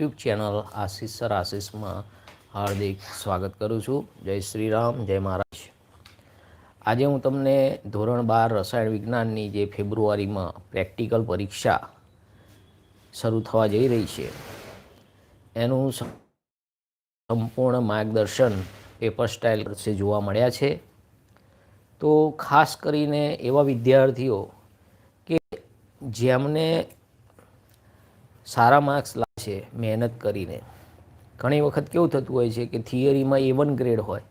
YouTube channel Ashish sir આશીષમાં હાર્દિક સ્વાગત કરું છું. જય શ્રી રામ જય મહારાજ. આજે હું તમને ધોરણ બાર રસાયણ વિજ્ઞાનની જે ફેબ્રુઆરીમાં પ્રેક્ટિકલ પરીક્ષા શરૂ થવા જઈ રહી છે, એનું સંપૂર્ણ માર્ગદર્શન પેપર સ્ટાઇલ છે જોવા મળ્યા છે. તો ખાસ કરીને એવા વિદ્યાર્થીઓ કે જેમને સારા માર્ક્સ લાવે મહેનત કરીને. ઘણી વખત કેવું થતું હોય છે કે થિયરીમાં એ વન ગ્રેડ હોય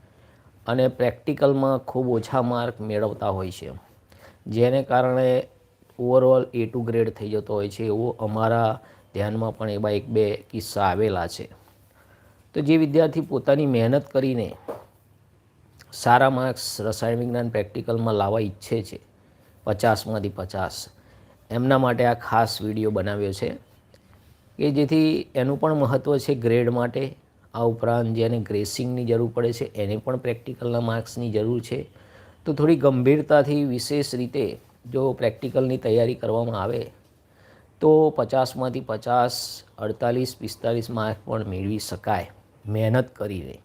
અને પ્રેક્ટિકલમાં ખૂબ ઓછા માર્ક મેળવતા હોય છે. જેને કારણે ઓવરઓલ એ ટુ ગ્રેડ થઈ જતો હોય છે એવો અમારા ધ્યાનમાં પણ એવા એક બે કિસ્સા આવેલા છે. તો જે વિદ્યાર્થી પોતાની મહેનત કરીને સારા માર્ક્સ રસાયણ વિજ્ઞાન પ્રેક્ટિકલમાં લાવવા ઈચ્છે છે, પચાસમાંથી પચાસ, એમના માટે આ ખાસ વીડિયો બનાવ્યો છે. કે જેથી એનું પણ મહત્ત્વ છે ગ્રેડ માટે. આ ઉપરાંત જેને ગ્રેસિંગની જરૂર પડે છે, એને પણ પ્રેક્ટિકલના માર્ક્સની જરૂર છે. તો થોડી ગંભીરતાથી વિશેષ રીતે જો પ્રેક્ટિકલની તૈયારી કરવામાં આવે, તો પચાસમાંથી પચાસ, અડતાલીસ, પિસ્તાલીસ માર્ક પણ મેળવી શકાય મહેનત કરીને.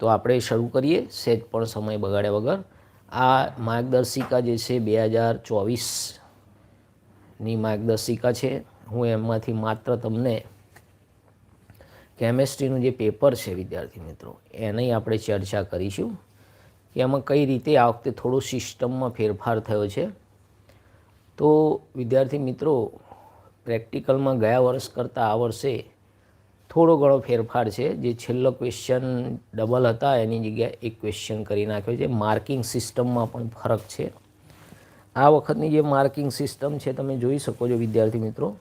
તો આપણે શરૂ કરીએ સહેજ પણ સમય બગાડ્યા વગર. આ માર્ગદર્શિકા જે છે, બે હજાર ચોવીસની માર્ગદર્શિકા છે. હું એમાંથી માત્ર તમને કેમેસ્ટ્રીનું જે પેપર છે વિદ્યાર્થી મિત્રો, એની આપણે ચર્ચા કરીશું કે એમાં કઈ રીતે આ વખતે થોડો સિસ્ટમમાં ફેરફાર થયો છે. તો વિદ્યાર્થી મિત્રો પ્રેક્ટિકલમાં ગયા વર્ષ કરતાં આ વર્ષે થોડો ઘણો ફેરફાર છે. જે છેલ્લો ક્વેશ્ચન ડબલ હતા, એની જગ્યાએ એક ક્વેશ્ચન કરી નાખ્યો છે. માર્કિંગ સિસ્ટમમાં પણ ફરક છે. આ વખતની જે માર્કિંગ સિસ્ટમ છે, તમે જોઈ શકો છો વિદ્યાર્થી મિત્રો.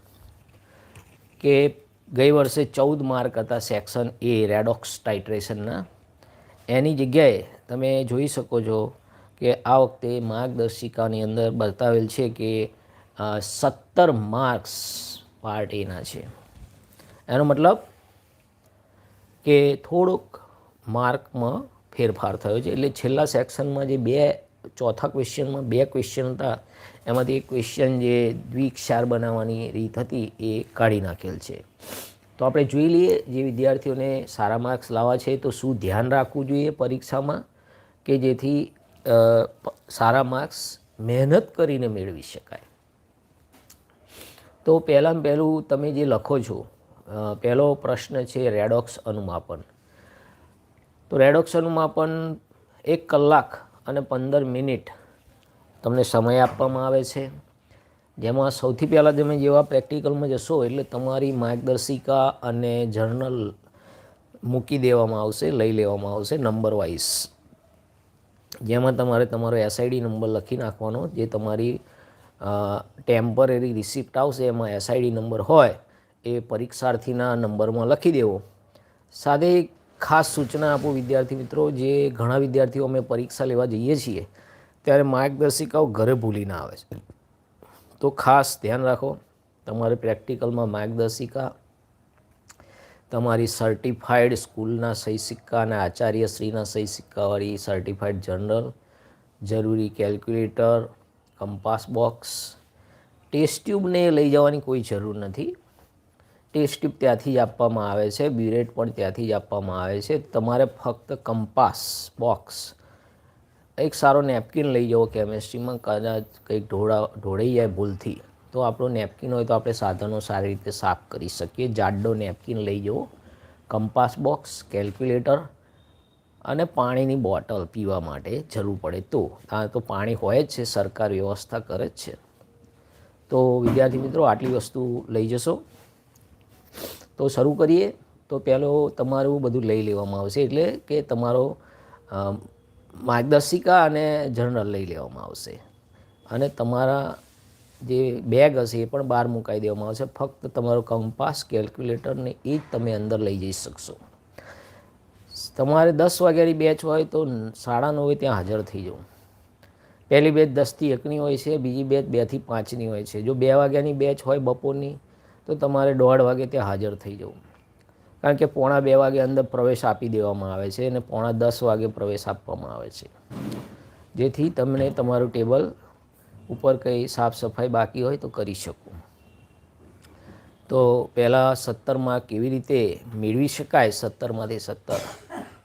કે ગઈ વર્ષે ચૌદ માર્ક હતા સેક્શન એ રેડોક્સ ટાઇટ્રેશનના. એની જગ્યાએ તમે જોઈ શકો છો કે આ વખતે માર્ગદર્શિકાની અંદર બતાવેલ છે કે સત્તર માર્ક્સ પાર્ટ એના છે. એનો મતલબ કે થોડોક માર્કમાં ફેરફાર થયો છે. એટલે છેલ્લા સેક્શનમાં જે બે ચોથા ક્વેશ્ચનમાં બે ક્વેશ્ચન હતા એમાંથી એક ક્વેશ્ચન જે દ્વિક્ષાર બનાવવાની રીત હતી એ કાઢી નાખેલ છે. તો આપણે જોઈ લઈએ, જે વિદ્યાર્થીઓને સારા માર્ક્સ લાવવા છે, તો શું ધ્યાન રાખવું જોઈએ પરીક્ષામાં? કે જેથી સારા માર્ક્સ મહેનત કરીને મેળવી શકાય. તો પહેલાં પહેલું તમે જે લખો છો પહેલો પ્રશ્ન છે રેડોક્સ અનુમાપન. તો રેડોક્સ અનુમાપન એક કલાક અને પંદર મિનિટ તમને સમય આપવામાં આવે છે. જેમાં સૌથી પહેલાં તમે જેવા પ્રેક્ટિકલમાં જશો એટલે તમારી માર્ગદર્શિકા અને જર્નલ મૂકી દેવામાં આવશે, લઈ લેવામાં આવશે નંબર વાઇઝ. જેમાં તમારે તમારો એસઆઈડી નંબર લખી નાખવાનો, જે તમારી ટેમ્પરરી રિસિપ્ટ આવશે, એમાં એસઆઈડી નંબર હોય એ પરીક્ષાર્થીના નંબરમાં લખી દેવો. સાથે ખાસ સૂચના આપું વિદ્યાર્થી મિત્રો, જે ઘણા વિદ્યાર્થીઓ અમે પરીક્ષા લેવા જઈએ છીએ ત્યારે માર્ગદર્શિકાઓ ઘરે ભૂલી ના આવે છે. તો ખાસ ધ્યાન રાખો, તમારે પ્રેક્ટિકલમાં માર્ગદર્શિકા, તમારી સર્ટિફાઈડ સ્કૂલના સહી સિક્કા અને આચાર્યશ્રીના સહી સિક્કાવાળી સર્ટિફાઈડ જર્નલ જરૂરી કેલ્ક્યુલેટર કંપાસ બોક્સ ટેસ્ટ ટ્યુબને લઈ જવાની કોઈ જરૂર નથી. ટેસ્ટ ટ્યુબ ત્યાંથી જ આપવામાં આવે છે બ્યુરેટ પણ ત્યાંથી જ આપવામાં આવે છે. તમારે ફક્ત કંપાસ બોક્સ એક સારો નેપકિન લઈ જાઓ કેમેસ્ટ્રીમાં કદાચ કંઈક ઢોળા, ઢોળાઈ જાય ભૂલથી. તો આપણો નેપકિન હોય તો આપણે સાધનો સારી રીતે સાફ કરી શકીએ. જાડો નેપકિન લઈ જવો કંપાસ બોક્સ કેલ્ક્યુલેટર અને પાણીની બોટલ પીવા માટે જરૂર પડે તો. કારણ તો પાણી હોય જ છે, સરકાર વ્યવસ્થા કરે જ છે. તો વિદ્યાર્થી મિત્રો, આટલી વસ્તુ લઈ જશો. તો શરૂ કરીએ. તો પહેલો તમારું બધું લઈ લેવામાં આવશે. એટલે કે તમારો માર્ગદર્શિકા અને જર્નલ લઈ લેવામાં આવશે. અને તમારા જે બેગ હશે એ પણ બહાર મુકાઈ દેવામાં આવશે. ફક્ત તમારો કંપાસ કેલ્ક્યુલેટરને એ જ તમે અંદર લઈ જઈ શકશો. તમારે દસ વાગ્યાની બેચ હોય તો સાડા નવે ત્યાં હાજર થઈ જવું પહેલી બેચ દસથી એકની હોય છે, બીજી બેચ બેથી પાંચની હોય છે. જો બે વાગ્યાની બેચ હોય બપોરની, તો તમારે દોઢ વાગે ત્યાં હાજર થઈ જવું કારણ કે પોણા બે વાગે અંદર પ્રવેશ આપી દેવામાં આવે છે અને પોણા દસ વાગે પ્રવેશ આપવામાં આવે છે. જેથી તમને તમારું ટેબલ ઉપર કંઈ સાફ સફાઈ બાકી હોય તો કરી શકો. તો પહેલાં સત્તરમાં કેવી રીતે મેળવી શકાય? સત્તરમાંથી સત્તર.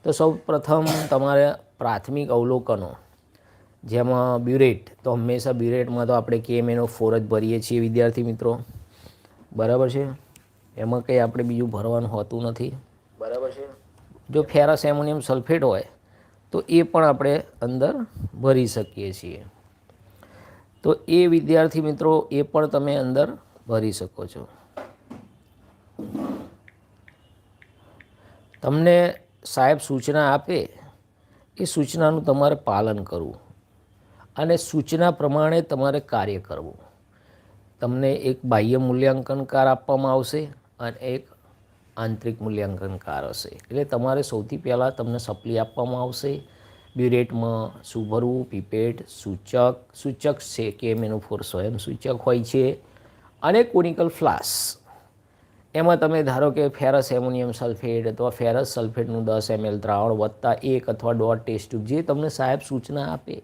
તો સૌ પ્રથમ તમારે પ્રાથમિક અવલોકનો, જેમાં બ્યુરેટ તો હંમેશા બ્યુરેટમાં તો આપણે કેમ એનો ફોર જ ભરીએ છીએ વિદ્યાર્થી મિત્રો. બરાબર છે? એમાં કંઈ આપણે બીજું ભરવાનું હોતું નથી. બરાબર છે. જો ફેરસ એમોનિયમ સલ્ફેટ હોય તો એ પણ આપણે અંદર ભરી શકીએ છીએ. તો એ વિદ્યાર્થી મિત્રો એ પણ તમે અંદર ભરી શકો છો. તમને સાહેબ સૂચના આપે એ સૂચનાનું તમારે પાલન કરવું. અને સૂચના પ્રમાણે તમારે કાર્ય કરવું. તમને એક બાહ્ય મૂલ્યાંકનકાર આપવામાં આવશે. અને એક આંતરિક મૂલ્યાંકનકાર હશે એટલે તમારે સૌથી પહેલાં તમને સપ્લી આપવામાં આવશે. બ્યુરેટમાં શું ભરવું પીપેટ સૂચક સૂચક છે કે એમ એનું ફોર સ્વયં સૂચક હોય છે અને કોનિકલ ફ્લાસ એમાં તમે ધારો કે ફેરસ એમોનિયમ સલ્ફેટ અથવા ફેરસ સલ્ફેટનું દસ એમએલ દ્રાવણ વત્તા એક અથવા દોઢ ટેસ્ટ જે તમને સાહેબ સૂચના આપે,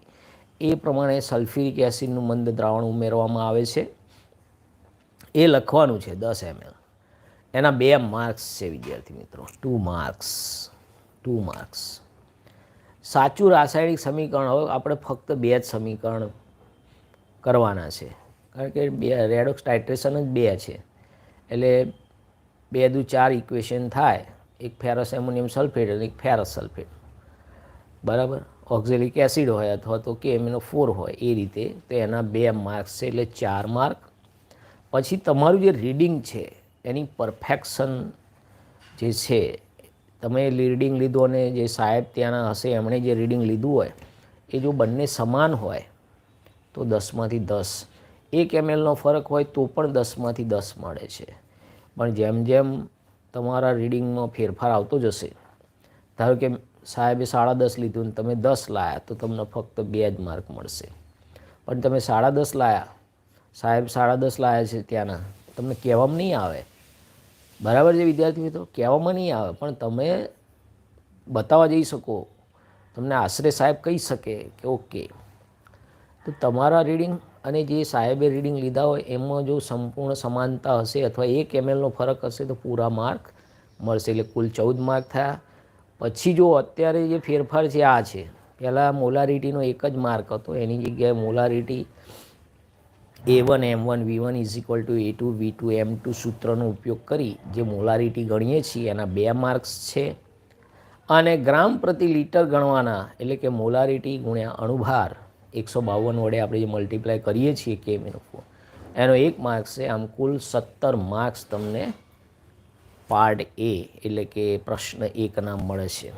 એ પ્રમાણે સલ્ફ્યુરિક એસિડનું મંદ દ્રાવણ ઉમેરવામાં આવે છે. એ લખવાનું છે દસ એમએલ એના બે માર્ક્સ છે, વિદ્યાર્થી મિત્રો. ટુ માર્ક્સ ટુ માર્ક્સ સાચું રાસાયણિક સમીકરણ, હવે આપણે ફક્ત બે જ સમીકરણ કરવાના છે. કારણ કે બે રેડોક્સ ટાઇટ્રેશન જ બે છે. એટલે બે દુ ચાર ઇક્વેશન થાય. એક ફેરસ એમોનિયમ સલ્ફેટ અને એક ફેરસ સલ્ફેટ બરાબર? ઓક્ઝેલિક એસિડ હોય અથવા તો કે એમનો ફોર હોય, એ રીતે. તો એના બે માર્ક્સ છે, એટલે ચાર માર્ક પછી તમારું જે રીડિંગ છે એની પરફેક્શન જે છે, તમે રીડિંગ લીધું અને જે સાહેબ ત્યાંના હશે, એમણે જે રીડિંગ લીધું હોય, એ જો બંને સમાન હોય, તો દસમાંથી દસ. એક એમએલનો ફરક હોય તો પણ દસમાંથી દસ મળે છે. પણ જેમ જેમ તમારા રીડિંગમાં ફેરફાર આવતો જશે, ધારો કે સાહેબે સાડા દસ લીધું ને તમે દસ લાયા, તો તમને ફક્ત બે જ માર્ક મળશે. પણ તમે સાડા દસ લાયા, સાહેબ સાડા દસ લાયા છે ત્યાંના, તમને કહેવામાં નહીં આવે. બરાબર છે વિદ્યાર્થી મિત્રો કહેવામાં નહીં આવે, પણ તમે બતાવવા જઈ શકો. તમને આશરે સાહેબ કહી શકે કે ઓકે તો તમારા રીડિંગ અને જે સાહેબે રીડિંગ લીધા હોય, એમાં જો સંપૂર્ણ સમાનતા હશે અથવા એક એમએલનો ફરક હશે, તો પૂરા માર્ક મળશે. એટલે કુલ ચૌદ માર્ક થયા. પછી જો અત્યારે જે ફેરફાર છે, આ છે. પહેલાં મોલારિટીનો એક જ માર્ક હતો. એની જગ્યાએ molarity A one M one V one is equal to A two V two M two સૂત્રનો ઉપયોગ કરી જે મોલારિટી ગણીએ છીએ, એના બે માર્ક્સ છે. અને ગ્રામ પ્રતિ લીટર ગણવાના, એટલે કે મોલારિટી ગુણ્યા અણુભાર, એકસો બાવન વડે આપણે જે મલ્ટીપ્લાય કરીએ છીએ કે એનો એનો એક માર્ક્સ છે. આમ કુલ સત્તર માર્ક્સ તમને પાર્ટ એ એટલે કે પ્રશ્ન એકના મળે છે.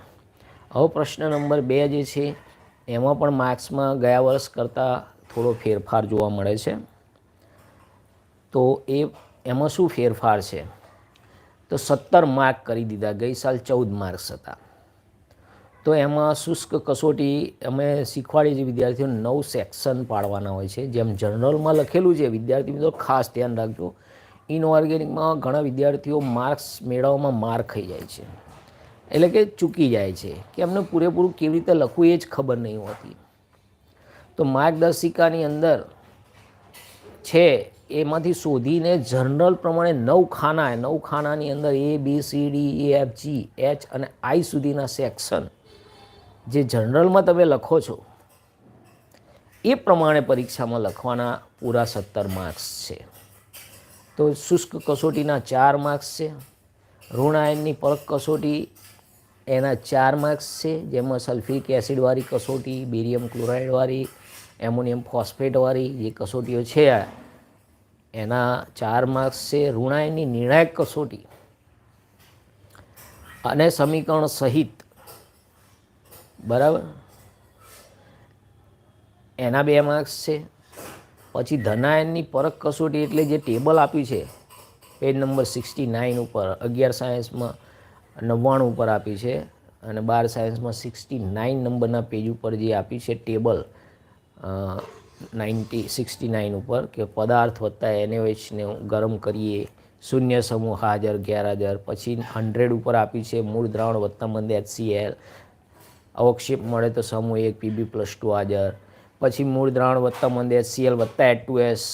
હવે પ્રશ્ન નંબર બે જે છે, એમાં પણ માર્ક્સમાં ગયા વર્ષ કરતાં થોડો ફેરફાર જોવા મળે છે. તો એ, એમાં શું ફેરફાર છે? તો સત્તર માર્ક કરી દીધા, ગઈ સાલ ચૌદ માર્ક્સ હતા. તો એમાં શુષ્ક કસોટી અમે શીખવાડીએ છીએ વિદ્યાર્થીઓને નવ સેક્શન પાડવાના હોય છે. જેમ જનરલમાં લખેલું છે, વિદ્યાર્થી મિત્રો, ખાસ ધ્યાન રાખજો. ઇનઓર્ગેનિકમાં ઘણા વિદ્યાર્થીઓ માર્ક્સ મેળવવામાં માર ખાઈ જાય છે. એટલે કે ચૂકી જાય છે. કે એમને પૂરેપૂરું કેવી રીતે લખવું એ જ ખબર નહીં હોતી. તો માર્ગદર્શિકાની અંદર છે એમાંથી શોધીને જનરલ પ્રમાણે નવ ખાના નવ ખાનાની અંદર A B C D E F G H અને આઈ સુધીના સેક્શન જે જનરલમાં તમે લખો છો, એ પ્રમાણે પરીક્ષામાં લખવાના પૂરા સત્તર માર્ક્સ છે. તો શુષ્ક કસોટીના ચાર માર્ક્સ છે. ઋણાયનની પરખ કસોટી, એના ચાર માર્ક્સ છે. જેમાં સલ્ફિક એસિડવાળી કસોટી બેરિયમ ક્લોરાઇડવાળી એમોનિયમ ફોસ્ફેટવાળી જે કસોટીઓ છે એના ચાર માર્ક્સ છે ઋણાયની નિર્ણાયક કસોટી અને સમીકરણ સહિત. બરાબર? એના બે માર્ક્સ છે. પછી ધનાયનની પરખ કસોટી એટલે જે ટેબલ આપ્યું છે, પેજ નંબર સિક્સટી નાઇન ઉપર, અગિયાર સાયન્સમાં નવ્વાણું ઉપર આપી છે અને બાર સાયન્સમાં સિક્સટી નાઇન નંબરના પેજ ઉપર જે આપ્યું છે ટેબલ નાઇન્ટી, સિક્સટી નાઇન ઉપર કે પદાર્થ વત્તા એનએચને ગરમ કરીએ, શૂન્ય સમૂહ હાજર, ગેરહાજર, પછી હંડ્રેડ ઉપર આપી છે, મૂળ દ્રાવણ વત્તા મંદ એચસીએલ અવક્ષેપ મળે તો સમૂહ એક પીબી પ્લસ ટુ હાજર. પછી મૂળ દ્રાવણ વત્તા મંદ એચસીએલ વત્તા એટ ટુ એસ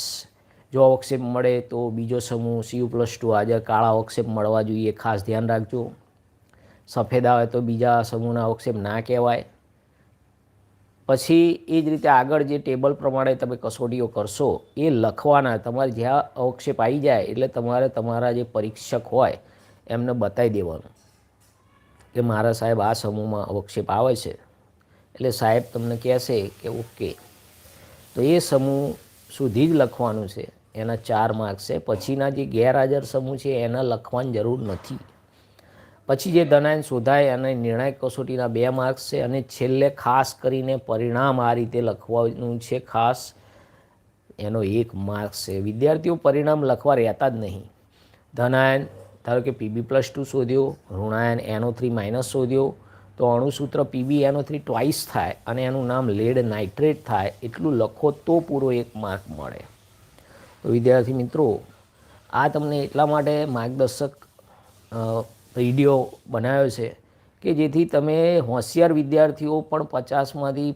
જો અવક્ષેપ મળે તો બીજો સમૂહ સીયુ પ્લસ ટુ હાજર. કાળા અવક્ષેપ મળવા જોઈએ, ખાસ ધ્યાન રાખજો. સફેદ આવે તો બીજા સમૂહના અવક્ષેપ ના કહેવાય. પછી એ જ રીતે આગળ જે ટેબલ પ્રમાણે તમે કસોટીઓ કરશો, એ લખવાના તમારે જ્યાં અવક્ષેપ આવી જાય એટલે તમારે તમારા જે પરીક્ષક હોય એમને બતાવી દેવાનું કે મારા સાહેબ આ સમૂહમાં અવક્ષેપ આવે છે. એટલે સાહેબ તમને કહેશે કે ઓકે. તો એ સમૂહ સુધી જ લખવાનું છે. એના ચાર માર્ક્સ છે. પછીના જે ગેરહાજર સમૂહ છે, એના લખવાની જરૂર નથી. પછી જે ધનાયન શોધાય અને નિર્ણાયક કસોટીના બે માર્ક્સ છે અને છેલ્લે ખાસ કરીને પરિણામ આ રીતે લખવાનું છે ખાસ. એનો એક માર્ક્સ છે. વિદ્યાર્થીઓ પરિણામ લખવા રહેતા જ નહીં. ધનાયન, ધારો કે પીબી પ્લસ ટુ શોધ્યો, ઋણાયન એનો થ્રી માઇનસ શોધ્યો, તો અણુસૂત્ર પીબી એનો થ્રી ટ્વાઇસ થાય અને એનું નામ લેડ નાઇટ્રેટ થાય, એટલું લખો તો પૂરો એક માર્ક મળે. તો વિદ્યાર્થી મિત્રો, આ તમને એટલા માટે માર્ગદર્શક વીડિયો બનાવ્યો છે કે જેથી તમે હોશિયાર વિદ્યાર્થીઓ પણ પચાસમાંથી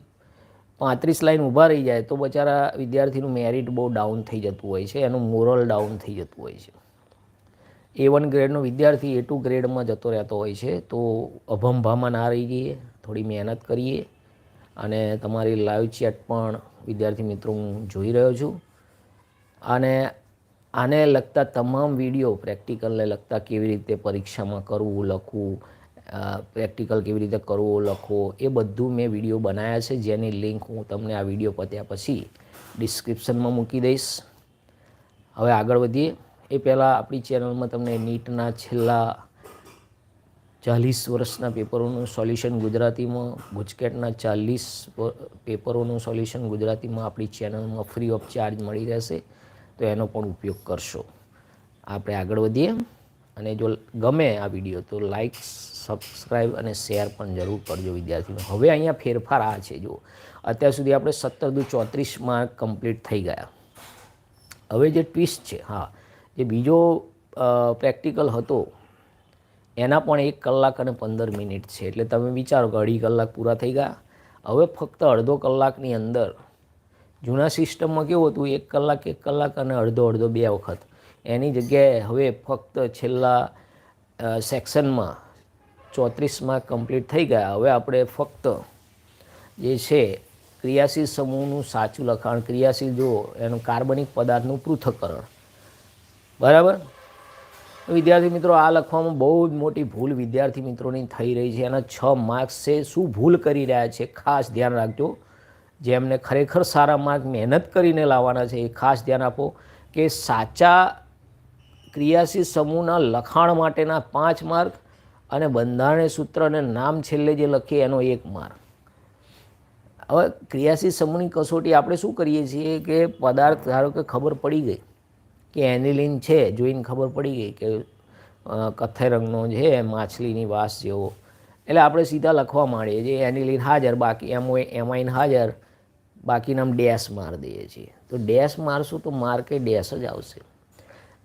પાંત્રીસ લાઈન ઊભા રહી જાય તો બચારા વિદ્યાર્થીનું મેરિટ બહુ ડાઉન થઈ જતું હોય છે, એનું મોરલ ડાઉન થઈ જતું હોય છે. એ વન ગ્રેડનો વિદ્યાર્થી એ ટુ ગ્રેડમાં જતો રહેતો હોય છે તો અભંભામાં ના રહી જઈએ, થોડી મહેનત કરીએ અને તમારી લાઈવ ચેટ પણ વિદ્યાર્થી મિત્રો હું જોઈ રહ્યો છું. અને આને લગતા તમામ વીડિયો પ્રેક્ટિકલને લગતા કેવી રીતે પરીક્ષામાં કરવું, લખવું પ્રેક્ટિકલ કેવી રીતે કરવું, લખવો, એ બધું મેં વીડિયો બનાવ્યા છે. જેની લિંક હું તમને આ વીડિયો પત્યા પછી ડિસ્ક્રિપ્શનમાં મૂકી દઈશ. હવે આગળ વધીએ. એ પહેલાં આપણી ચેનલમાં તમને નીટના છેલ્લા ચાલીસ વર્ષના પેપરોનું સોલ્યુશન ગુજરાતીમાં, ગુજકેટના ચાલીસ પેપરોનું સોલ્યુશન ગુજરાતીમાં આપણી ચેનલમાં ફ્રી ઓફ ચાર્જ મળી રહેશે. તો એનો પણ ઉપયોગ કરશો. આપણે આગળ વધીએ અને જો ગમે આ વીડિયો તો લાઇક સબસ્ક્રાઈબ અને શેર પણ જરૂર કરજો વિદ્યાર્થીઓ. હવે અહીંયા ફેરફાર આ છે જો અત્યાર સુધી આપણે સત્તર દુ ચોત્રીસ માર્ક કમ્પ્લીટ થઈ ગયા. હવે જે ટ્વિસ્ટ છે, હા, જે બીજો પ્રેક્ટિકલ હતો, એના પણ એક કલાક અને પંદર મિનિટ છે. એટલે તમે વિચારો કે અઢી કલાક પૂરા થઈ ગયા. હવે ફક્ત અડધો કલાકની અંદર જૂના સિસ્ટમમાં કેવું હતું, એક કલાક એક કલાક અને અડધો અડધો બે વખત. એની જગ્યાએ હવે ફક્ત છેલ્લા સેક્શનમાં ચોત્રીસ માર્ક કમ્પ્લીટ થઈ ગયા. હવે આપણે ફક્ત જે છે, ક્રિયાશીલ સમૂહનું સાચું લખાણ, ક્રિયાશીલ જો એનું કાર્બનિક પદાર્થનું પૃથ્થકરણ. બરાબર? વિદ્યાર્થી મિત્રો, આ લખવામાં બહુ જ મોટી ભૂલ વિદ્યાર્થી મિત્રોની થઈ રહી છે. એના છ માર્ક્સ છે. શું ભૂલ કરી રહ્યા છે? ખાસ ધ્યાન રાખજો. જેમને ખરેખર સારા માર્ક મહેનત કરીને લાવવાના છે, એ ખાસ ધ્યાન આપો કે સાચા ક્રિયાશીલ સમૂહના લખાણ માટેના પાંચ માર્ક અને બંધારણીય સૂત્ર અને નામ છેલ્લે જે લખીએ એનો એક માર્ક હવે ક્રિયાશીલ સમૂહની કસોટી આપણે શું કરીએ છીએ કે પદાર્થ ધારો કે ખબર પડી ગઈ કે એનિલિન છે, જોઈને ખબર પડી ગઈ કે કથ્થઈ રંગનો છે માછલીની વાસ જેવો. એટલે આપણે સીધા લખવા માંડીએ છીએ એનિલિન હાજર, બાકી એમો એમાઇન હાજર બાકીના ડેશ મારી દઈએ છીએ. તો ડેશ મારશું તો માર્કે ડેશ જ આવશે.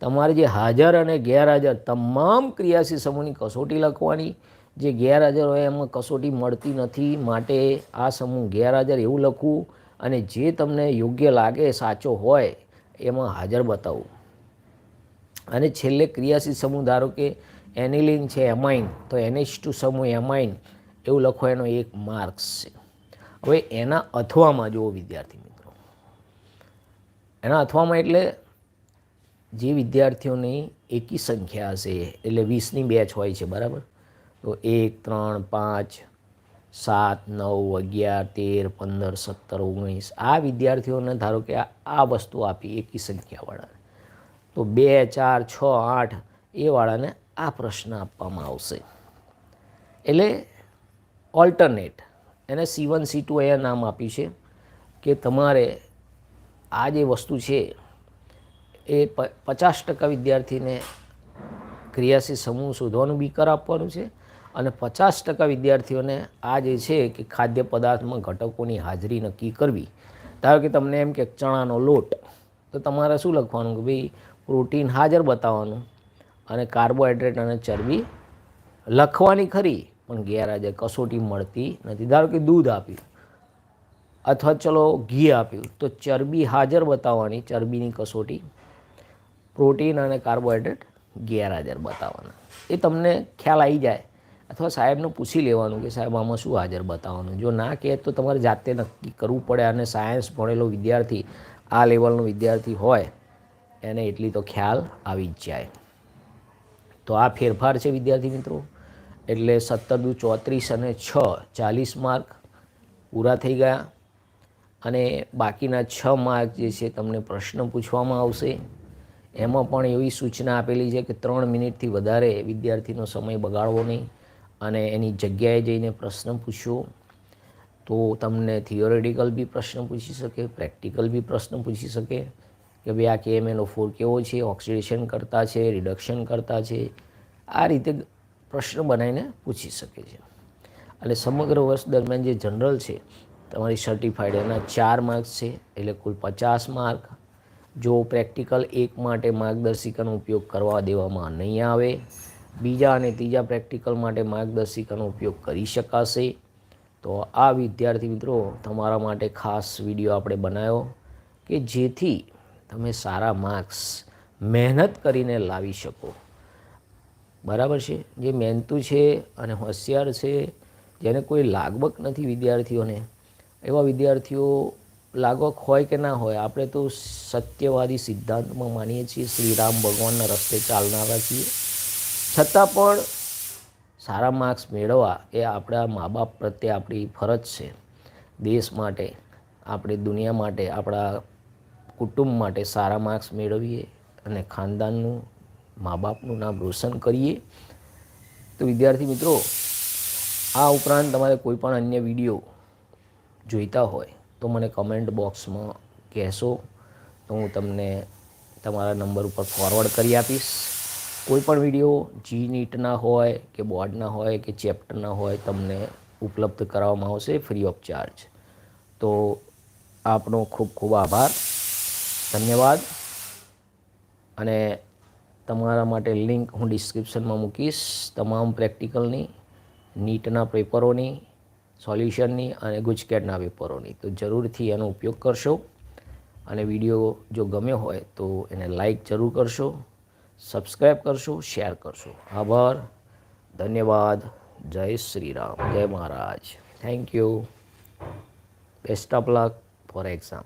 તમારે જે હાજર અને ગેરહાજર તમામ ક્રિયાશીલ સમૂહની કસોટી લખવાની, જે ગેરહાજર હોય એમાં કસોટી મળતી નથી, માટે આ સમૂહ ગેરહાજર એવું લખવું અને જે તમને યોગ્ય લાગે, સાચો હોય, એમાં હાજર બતાવવું અને છેલ્લે ક્રિયાશીલ સમૂહ ધારો કે એનિલિન છે, એમાઇન, તો એનએચ ટુ સમૂહ એમાઇન, એવું લખો એનો એક માર્ક્સ છે. હવે એના અથવામાં જુઓ વિદ્યાર્થી મિત્રો. એના અથવામાં એટલે જે વિદ્યાર્થીઓની એકી સંખ્યા હશે, એટલે વીસની બેચ હોય છે, બરાબર? તો એક, ત્રણ, પાંચ, સાત, નવ, અગિયાર, તેર, પંદર, સત્તર, ઓગણીસ. આ વિદ્યાર્થીઓને ધારો કે આ વસ્તુ આપી એકી સંખ્યાવાળાને. તો બે, ચાર, છ, આઠ, એ વાળાને આ પ્રશ્ન આપવામાં આવશે. એટલે ઓલ્ટરનેટ એને સી વન સી ટુ અહીંયા નામ આપ્યું છે કે તમારે આ જે વસ્તુ છે એ પચાસ ટકા વિદ્યાર્થીને ક્રિયાશીલ સમૂહ શોધવાનું બીકર આપવાનું છે અને પચાસ ટકા વિદ્યાર્થીઓને આ જે છે કે ખાદ્ય પદાર્થમાં ઘટકોની હાજરી નક્કી કરવી. ધારો કે તમને એમ કે ચણાનો લોટ, તો તમારે શું લખવાનું કે ભાઈ પ્રોટીન હાજર બતાવવાનું અને કાર્બોહાઈડ્રેટ અને ચરબી લખવાની ખરી. પણ ગેરહાજર કસોટી મળતી નથી. ધારો કે દૂધ આપ્યું અથવા ચલો ઘી આપ્યું, તો ચરબી હાજર બતાવવાની, ચરબીની કસોટી પ્રોટીન અને કાર્બોહાઈડ્રેટ ગેરહાજર બતાવવાના. એ તમને ખ્યાલ આવી જાય. અથવા સાહેબને પૂછી લેવાનું કે સાહેબ, આમાં શું હાજર બતાવવાનું? જો ના કહે તો તમારે જાતે નક્કી કરવું પડે અને સાયન્સ ભણેલો વિદ્યાર્થી, આ લેવલનો વિદ્યાર્થી હોય, એને એટલી તો ખ્યાલ આવી જ જાય. તો આ ફેરફાર છે વિદ્યાર્થી મિત્રો? એટલે સત્તર દુ ચોત્રીસ અને છ, ચાલીસ માર્ક પૂરા થઈ ગયા. અને બાકીના છ માર્ક જે છે તમને પ્રશ્ન પૂછવામાં આવશે. એમાં પણ એવી સૂચના આપેલી છે કે ત્રણ મિનિટથી વધારે વિદ્યાર્થીનો સમય બગાડવો નહીં અને એની જગ્યાએ જઈને પ્રશ્ન પૂછ્યો તો તમને થિયોરેટિકલ બી પ્રશ્ન પૂછી શકે, પ્રેક્ટિકલ બી પ્રશ્ન પૂછી શકે કે ભાઈ આ કેએમએનો ફોર કેવો છે, ઓક્સિડેશન કરતા છે, રિડક્શન કરતા છે. આ રીતે પ્રશ્ન બનાવીને પૂછી શકે છે. એટલે સમગ્ર વર્ષ દરમિયાન જે જનરલ છે, તમારી સર્ટિફાઈડ એના ચાર માર્ક્સ છે, એટલે કુલ પચાસ માર્ક જો પ્રેક્ટિકલ એક માટે માર્ગદર્શિકાનો ઉપયોગ કરવા દેવામાં નહીં આવે, બીજા અને ત્રીજા પ્રેક્ટિકલ માટે માર્ગદર્શિકાનો ઉપયોગ કરી શકાશે. તો આ વિદ્યાર્થી મિત્રો, તમારા માટે ખાસ વીડિયો આપણે બનાવ્યો કે જેથી તમે સારા માર્ક્સ મહેનત કરીને લાવી શકો. બરાબર છે? જે મહેનતુ છે અને હોશિયાર છે, જેને કોઈ લાગવક નથી વિદ્યાર્થીઓને. એવા વિદ્યાર્થીઓ લાગવક હોય કે ના હોય, આપણે તો સત્યવાદી સિદ્ધાંતમાં માનીએ છીએ શ્રી રામ ભગવાનના રસ્તે ચાલનારા છીએ. છતાં પણ સારા માર્ક્સ મેળવવા એ આપણા મા બાપ પ્રત્યે આપણી ફરજ છે. દેશ માટે, આપણી દુનિયા માટે, આપણા કુટુંબ માટે સારા માર્ક્સ મેળવીએ અને ખાનદાનનું મા બાપનું નામ રોશન કરીએ. તો વિદ્યાર્થી મિત્રો, આ ઉપરાંત તમારે કોઈ પણ અન્ય વીડિયો જોઈતા હોય, તો મને કમેન્ટ બોક્સમાં કહેશો. તો હું તમને તમારા નંબર ઉપર ફોરવર્ડ કરી આપીશ. કોઈ પણ વીડિયો જી નીટના હોય, કે બોર્ડના હોય, કે ચેપ્ટરના હોય, તમને ઉપલબ્ધ કરાવવામાં આવશે ફ્રી ઓફ ચાર્જ તો આપનો ખૂબ ખૂબ આભાર. ધન્યવાદ. અને તમારા માટે લિંક હું ડિસ્ક્રિપ્શનમાં મૂકીશ. તમામ પ્રેક્ટિકલની, નીટના પેપરોની, સોલ્યુશનની અને ગુજકેટના પેપરોની. તો જરૂરથી એનો ઉપયોગ કરશો અને વીડિયો જો ગમ્યો હોય તો એને લાઈક જરૂર કરશો, સબસ્ક્રાઈબ કરશો, શેર કરશો. આભાર. ધન્યવાદ. જય શ્રી રામ. જય મહારાજ. Thank you best of luck for exam